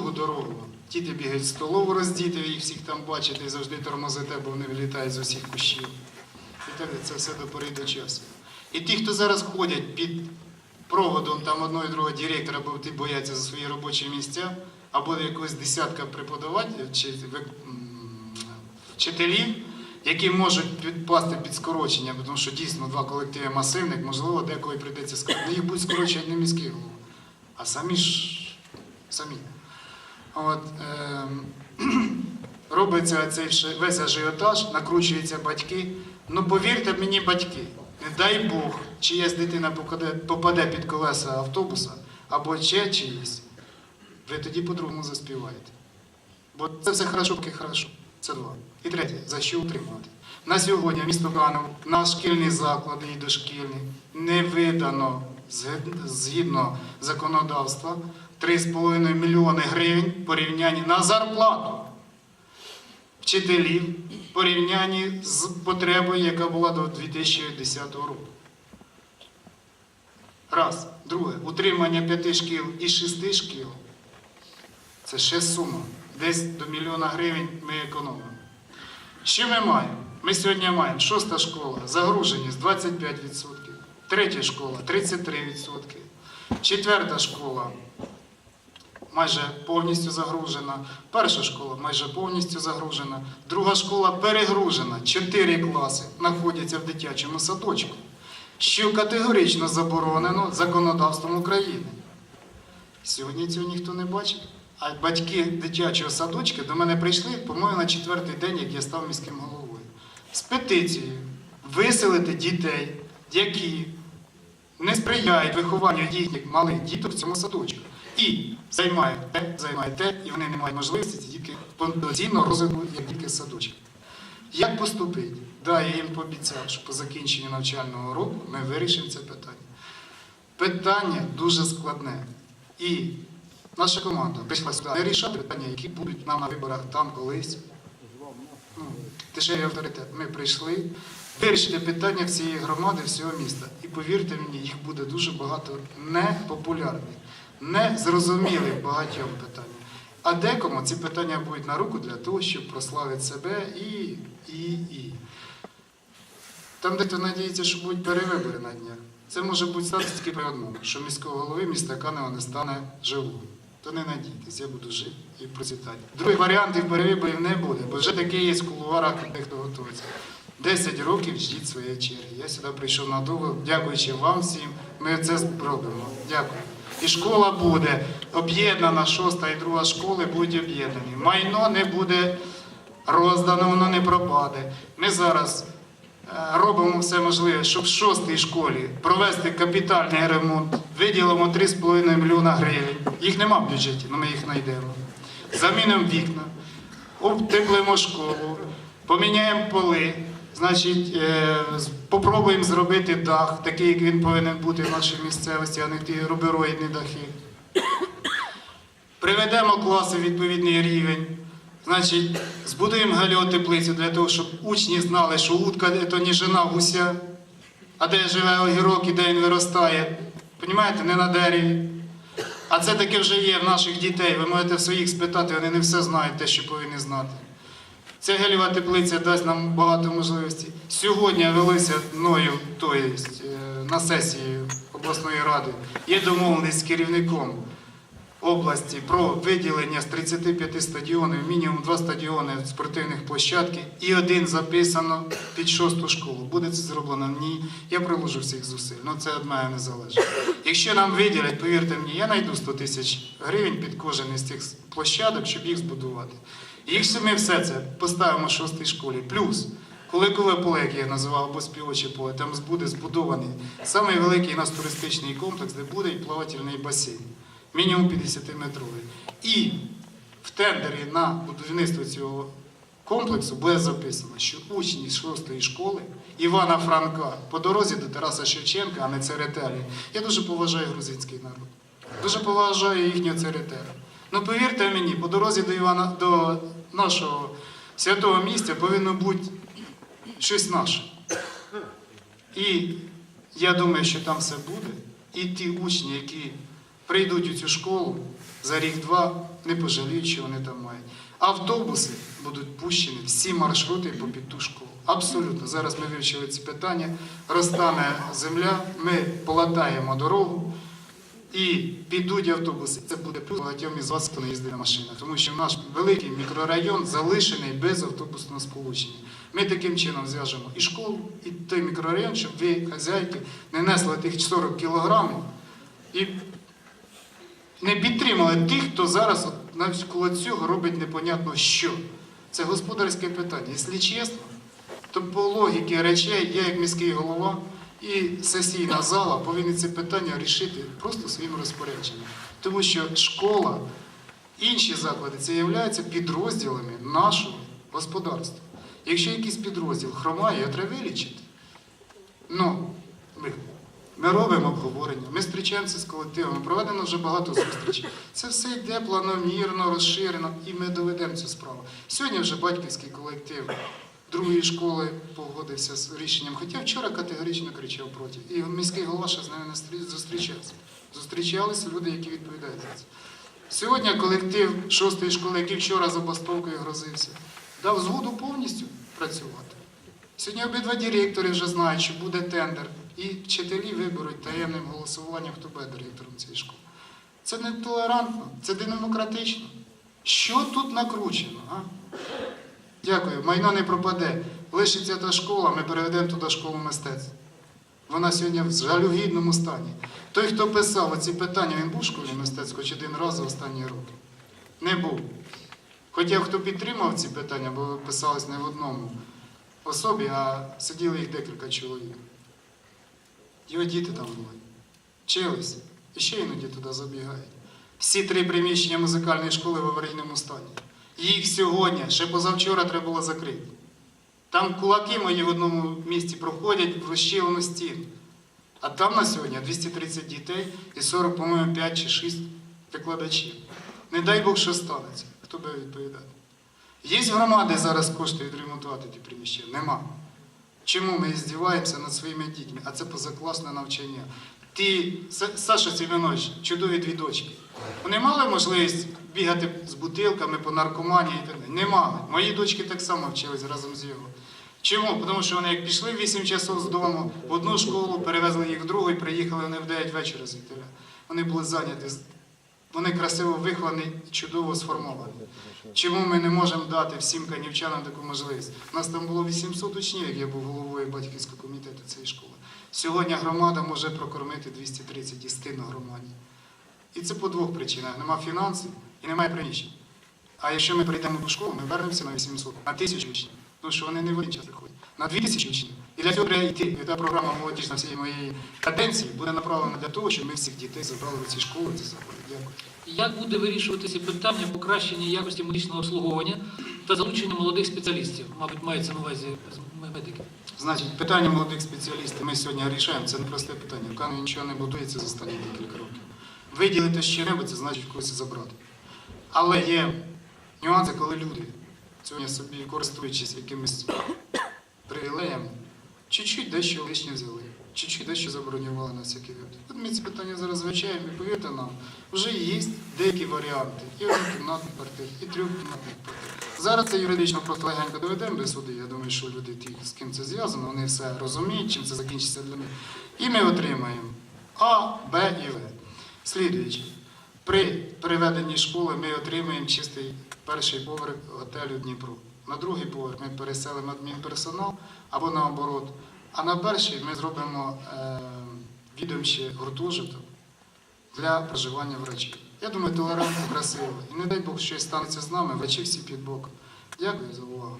довгу дорогу. Діти бігають в столову роздіти, їх всіх там бачите і завжди тормозите, бо вони вилітають з усіх кущів. І так це все до пори до часу. І ті, хто зараз ходять під проводом там одного і другого директора, бо ті бояться за свої робочі місця, або якогось десятка преподавателів чи вчителів, які можуть підпасти під скорочення, тому що дійсно два колективи масивних, можливо, деколи прийдеться скорочення. Їх будуть скорочувати не міський голова, а самі ж самі. От, ем, робиться цей весь ажіотаж, накручуються батьки. Ну повірте мені, батьки, не дай Бог, чиясь дитина попаде, під колеса автобуса або ще чиїсь, ви тоді по-другому заспіваєте. Бо це все хорошо, поки хорошо. Це два. І третє, за що утримувати? На сьогодні місто Канов, на шкільні заклади і дошкільні не видано згідно законодавства 3,5 мільйони гривень порівнянні на зарплату вчителів порівнянні з потребою, яка була до 2010 року. Раз. Друге, утримання п'яти шкіл і шести шкіл це ще сума. Десь до мільйона гривень ми економимо. Що ми маємо? Ми сьогодні маємо шоста школа, загруженість 25%, третя школа 33%, четверта школа майже повністю загружена, перша школа майже повністю загружена, друга школа перегружена, чотири класи знаходяться в дитячому садочку, що категорично заборонено законодавством України. Сьогодні цього ніхто не бачить. А батьки дитячого садочка до мене прийшли, по-моєму, на четвертий день, як я став міським головою, з петицією виселити дітей, які не сприяють вихованню їхніх малих діток в цьому садочку. І займають те, займають те, і вони не мають можливості ці дітки повноцінного розвитку, як дітки з садочка. Як поступити? Да, я їм пообіцяв, що по закінченню навчального року ми вирішимо це питання. Питання дуже складне. І наша команда прийшла сюди не рішати питання, які будуть нам на виборах там колись. Ну, дешевий авторитет. Ми прийшли вирішити питання всієї громади, всього міста. І повірте мені, їх буде дуже багато непопулярних, незрозумілих багатьом питань. А декому ці питання будуть на руку для того, щоб прославити себе і, і, і. Там дехто надіється, що будуть перевибори на днях. Це може бути статись тільки при одному, що міського голови міста Канева не стане живого. То не надійтесь, я буду жити і процвітати. Других варіантів перевиборів не буде, бо вже таке є в кулуарах, дехто готується. 10 років ждіть своєї черги. Я сюди прийшов надовго, дякуючи вам всім. Ми це зробимо. Дякую. І школа буде об'єднана, шоста і друга школи будуть об'єднані. Майно не буде роздано, воно не пропаде. Ми зараз е, робимо все можливе, щоб в шостій школі провести капітальний ремонт. Виділимо 3,5 мільйона гривень. Їх нема в бюджеті, але ми їх знайдемо. Замінимо вікна, обтеплимо школу, поміняємо поли. Значить, е, з- попробуємо зробити дах, такий, як він повинен бути в нашій місцевості, а не ті рубероїдні дахи. Приведемо класи в відповідний рівень. Значить, збудуємо галіотеплицю для того, щоб учні знали, що утка це не жена гуся, а де живе огірок і де він виростає. Понімаєте, не на дереві. А це таке вже є в наших дітей. Ви можете в своїх спитати, вони не все знають, те, що повинні знати. Ця гелєва теплиця дасть нам багато можливостей. Сьогодні велися мною, то є, е, на сесії обласної ради, є домовленість з керівником області про виділення з 35 стадіонів, мінімум два стадіони спортивних площадки і один записано під шосту школу. Буде це зроблено? Ні. Я приложу всіх зусиль. Ну це від мене не залежить. Якщо нам виділять, повірте мені, я знайду 100 тисяч гривень під кожен із цих площадок, щоб їх збудувати. І якщо ми все це поставимо в шостій школі, плюс Куликове поле, як я називав, або співоче поле, там буде збудований самий великий у нас туристичний комплекс, де буде плавательний басейн, мінімум 50-метровий. І в тендері на будівництво цього комплексу буде записано, що учні з 6 школи Івана Франка по дорозі до Тараса Шевченка, а не Церетелі. Я дуже поважаю грузинський народ. Дуже поважаю їхнього Церетелю. Ну повірте мені, по дорозі до Івана до нашого святого місця повинно бути щось наше. І я думаю, що там все буде. І ті учні, які прийдуть у цю школу, за рік-два не пожаліють, що вони там мають. Автобуси будуть пущені, всі маршрути по під ту школу. Абсолютно. Зараз ми вивчили ці питання. Розтане земля, ми полатаємо дорогу і підуть автобуси. Це буде плюс багатьом із вас, хто не їздить на машинах. Тому що наш великий мікрорайон залишений без автобусного сполучення. Ми таким чином зв'яжемо і школу, і той мікрорайон, щоб ви, хазяйки, не несли тих 40 кілограмів і не підтримали тих, хто зараз от навколо цього робить непонятно що. Це господарське питання. Якщо чесно, то по логіки речей я, як міський голова і сесійна зала повинні це питання рішити просто своїм розпорядженням. Тому що школа, інші заклади це являються підрозділами нашого господарства. Якщо якийсь підрозділ хромає, його треба вилічити. Ну, ми, ми робимо обговорення, ми зустрічаємося з колективами, проведено вже багато зустрічей. Це все йде планомірно, розширено, і ми доведемо цю справу. Сьогодні вже батьківський колектив другої школи погодився з рішенням, хоча вчора категорично кричав проти. І міський голова ще з ними не зустрічався. Зустрічалися люди, які відповідають за це. Сьогодні колектив шостої школи, який вчора забастовкою грозився, дав згоду повністю працювати. Сьогодні обидва директори вже знають, що буде тендер, і вчителі виберуть таємним голосуванням, хто буде директором цієї школи. Це не толерантно, це демократично. Що тут накручено? А? Дякую, майно не пропаде. Лишиться та школа, ми переведемо туди школу мистецтв. Вона сьогодні в жалюгідному стані. Той, хто писав оці питання, він був в школі мистецтв хоч один раз за останні роки. Не був. Хоча хто підтримав ці питання, бо писались не в одному особі, а сиділи їх декілька чоловік. Його діти там були. Вчились. І ще іноді туди забігають. Всі три приміщення музикальної школи в аварійному стані. Їх сьогодні, ще позавчора треба було закрити. Там кулаки мої в одному місці проходять в розщілену стіну. А там на сьогодні 230 дітей і 40, по-моєму, 5 чи 6 викладачів. Не дай Бог, що станеться. Хто буде відповідати? Є громади зараз кошти відремонтувати ті приміщення? Нема. Чому ми здіваємося над своїми дітьми? А це позакласне навчання. Ті, Саша Сіменович, чудові дві дочки. Вони мали можливість бігати з бутилками по наркоманії і так далі? Не мали. Мої дочки так само вчились разом з його. Чому? Тому що вони як пішли 8 часов з дому в одну школу, перевезли їх в другу і приїхали вони в 9 вечора звідти. Вони були зайняті. Вони красиво виховані чудово сформовані. Чому ми не можемо дати всім канівчанам таку можливість? У нас там було 800 учнів, як я був головою батьківського комітету цієї школи. Сьогодні громада може прокормити 230 і стидно громаді. І це по двох причинах: нема фінансів і немає приміщень. А якщо ми прийдемо до школи, ми вернемося на 800, на 1000 учнів. Тому що вони не в час приходять. На 2000 учнів. І для цього треба йти. І та програма молодіжна всієї моєї каденції буде направлена для того, щоб ми всіх дітей забрали в ці школи, ці заклади. Дякую. Як буде вирішуватися питання покращення якості медичного обслуговування та залучення молодих спеціалістів? Мабуть, мається на увазі медики. Значить, питання молодих спеціалістів ми сьогодні рішаємо. Це не просте питання. Канаді нічого не будується за останні декілька років. Виділити що-небудь, це значить когось забрати. Але є нюанси, коли люди сьогодні собі користуючись якимись привілеями, чуть-чуть дещо лишнє взяли, чуть-чуть дещо забронювали на всякий випадок. От ми ці питання зараз вивчаємо і повірте нам, вже є деякі варіанти і однокімнатних квартир, і трьохкімнатних квартир. Зараз це юридично просто легенько доведемо до суду. Я думаю, що люди, ті, з ким це зв'язано, вони все розуміють, чим це закінчиться для них. І ми отримаємо А, Б і В. Слідуючи, при переведенні школи ми отримаємо чистий перший поверх готелю Дніпро. На другий поверх ми переселимо адмінперсонал або наоборот. А на перший ми зробимо е, відомче гуртожиток для проживання врачів. Я думаю, толерантно, красиво. І не дай Бог, щось станеться з нами, врачі всі під боком. Дякую за увагу.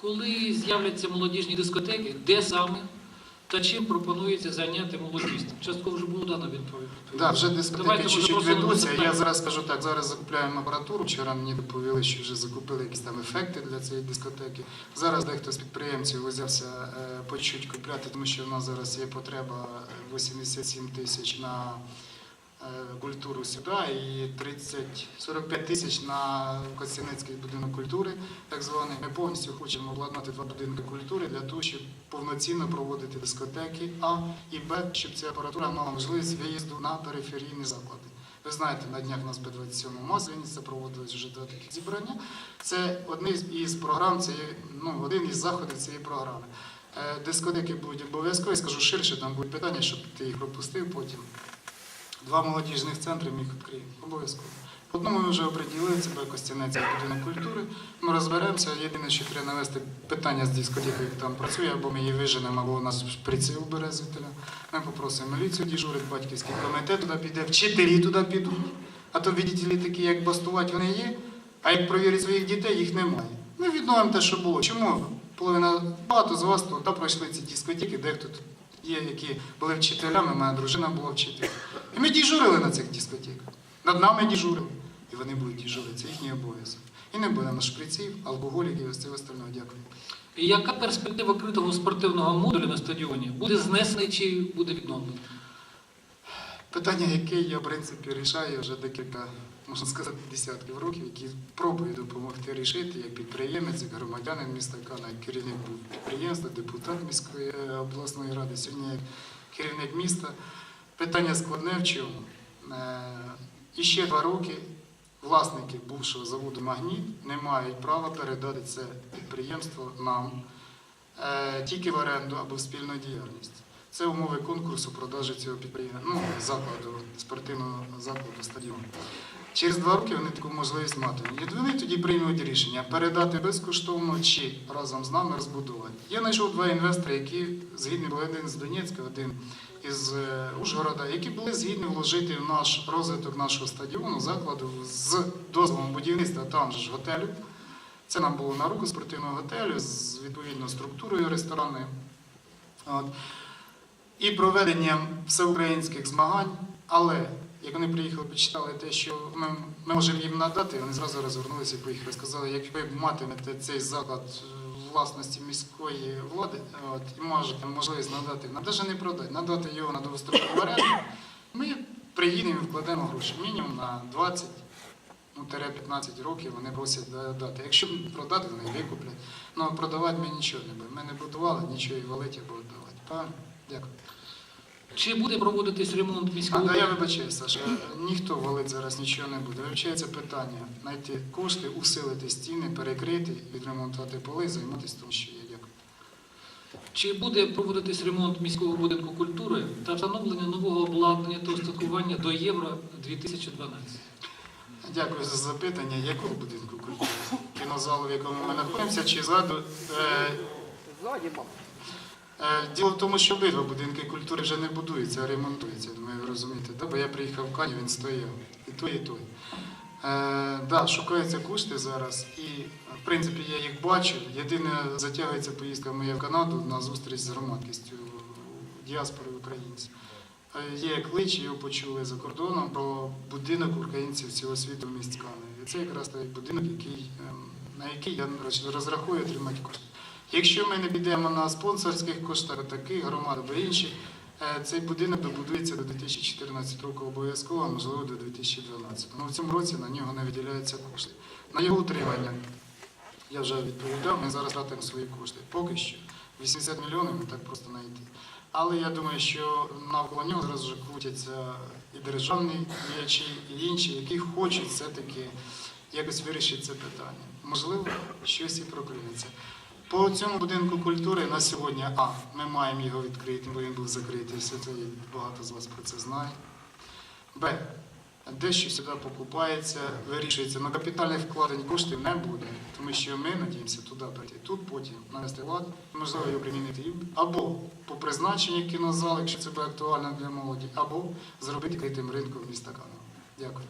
Коли з'являться молодіжні дискотеки, де саме та чим пропонується зайняти молодість? Частково вже було дано відповідь. Да, вже дискотеки чуть-чуть ведуться. Я зараз скажу так, зараз закупляємо апаратуру. Вчора мені доповіли, що вже закупили якісь там ефекти для цієї дискотеки. Зараз дехто з підприємців взявся е, по чуть купляти, тому що в нас зараз є потреба е, 87 тисяч на культуру сюди і 30, 45 тисяч на Костяницький будинок культури, так званий. Ми повністю хочемо обладнати два будинки культури для того, щоб повноцінно проводити дискотеки А і Б, щоб ця апаратура мала можливість виїзду на периферійні заклади. Ви знаєте, на днях у нас буде 27 Маслениця проводилось вже до таких зібрання. Це одна із- програм, цієї, ну, один із заходів цієї програми. Е, Дискотеки будуть обов'язково, скажу ширше, там будуть питання, щоб ти їх пропустив потім. Два молодіжних центри ми їх відкриємо. Обов'язково. Одному ми вже оприділили це буде Костянець будинок культури. Ми розберемося. Єдине, що треба навести питання з дискотекою, як там працює, або ми її виженемо, або у нас приціл бере звідтиля. Ми попросимо міліцію діжурить, батьківський комітет туди піде, вчителі туди підуть. А то відділі такі, як бастувати, вони є, а як провірять своїх дітей, їх немає. Ми відновимо те, що було. Чому? Половина багато з вас та пройшли ці дискотеки, дехто тут є, які були вчителями, моя дружина була вчителем. І ми діжурили на цих дискотеках. Над нами діжурили. І вони будуть діжурити. Це їхній обов'язок. І не буде на шприців, алкоголіків і ось цього остального. Дякую. І яка перспектива критого спортивного модулю на стадіоні? Буде знесений чи буде відновлений? Питання, яке я, в принципі, рішаю вже декілька, можна сказати, десятків років, які пробую допомогти рішити як підприємець, як громадянин міста Кана, як керівник підприємства, депутат міської е, обласної ради, сьогодні як керівник міста. Питання складне в чому? Е, І ще два роки власники бувшого заводу Магніт не мають права передати це підприємство нам е, тільки в оренду або в спільну діяльність. Це умови конкурсу продажі цього підприємства, ну, закладу, спортивного закладу стадіону. Через два роки вони таку можливість матимуть. І вони тоді приймуть рішення передати безкоштовно чи разом з нами розбудувати. Я знайшов два інвестори, які згідні були один з Донецька, один із е, Ужгорода, які були згідні вложити в наш розвиток нашого стадіону, закладу з дозволом будівництва там же ж готелю. Це нам було на руку спортивного готелю з відповідною структурою ресторанною. От. І проведенням всеукраїнських змагань, але як вони приїхали, почитали те, що ми, ми можемо їм надати, вони зразу розвернулися і поїхали. Сказали, як ви матимете цей заклад в власності міської влади от, і можете можливість надати, нам навіть не продати, надати його на довгострокову оренду, ми приїдемо і вкладемо гроші. Мінімум на 20 ну, 15 років вони просять дати. Якщо продати, вони викуплять. Ну, продавати ми нічого не будемо. Ми не будували, нічого і валити або віддавати. Правильно? Дякую. Чи буде проводитись ремонт А, міського? да, я вибачаю, Саша, ніхто валить зараз нічого не буде. Вивчається питання знайти кошти, усилити стіни, перекрити, відремонтувати поли, займатися тим, що є. Дякую. Чи буде проводитись ремонт міського будинку культури та встановлення нового обладнання та устаткування до Євро 2012? Дякую за запитання. Якого будинку культури? Кінозалу, в якому ми знаходимося, чи ззаду? Е, Е, Діло в тому, що обидва будинки культури вже не будуються, а ремонтуються. Думаю, ви розумієте. Бо я приїхав в Кані, він стояв. І той, і той. Е, шукаються кошти зараз, і в принципі я їх бачу. Єдине затягується поїздка моя в Канаду на зустріч з громадськістю діаспори українців. Е, Є клич, його почули за кордоном про будинок українців цього світу в місті Кани. І це якраз той будинок, який, ем, на який я роз- розраховую отримати кошти. Якщо ми не підемо на спонсорських коштах, таких громад або інші, е, цей будинок добудується до 2014 року обов'язково, а можливо до 2012. Ну в цьому році на нього не виділяються кошти. На його утримання я вже відповідав, ми зараз тратимо свої кошти. Поки що 80 мільйонів не так просто знайти. Але я думаю, що навколо нього зразу ж крутяться і державні діячі, і інші, які хочуть все-таки якось вирішити це питання. Можливо, щось і проклюється. По цьому будинку культури на сьогодні, а, ми маємо його відкрити, бо він був закритий, все це багато з вас про це знає. Б. Дещо сюди покупається, вирішується. На капітальних вкладень коштів не буде, тому що ми надіємося туди прийти. Тут потім навести лад, можливо, його примінити або по призначенню кінозал, якщо це буде актуально для молоді, або зробити критим ринком міста Канада. Дякую.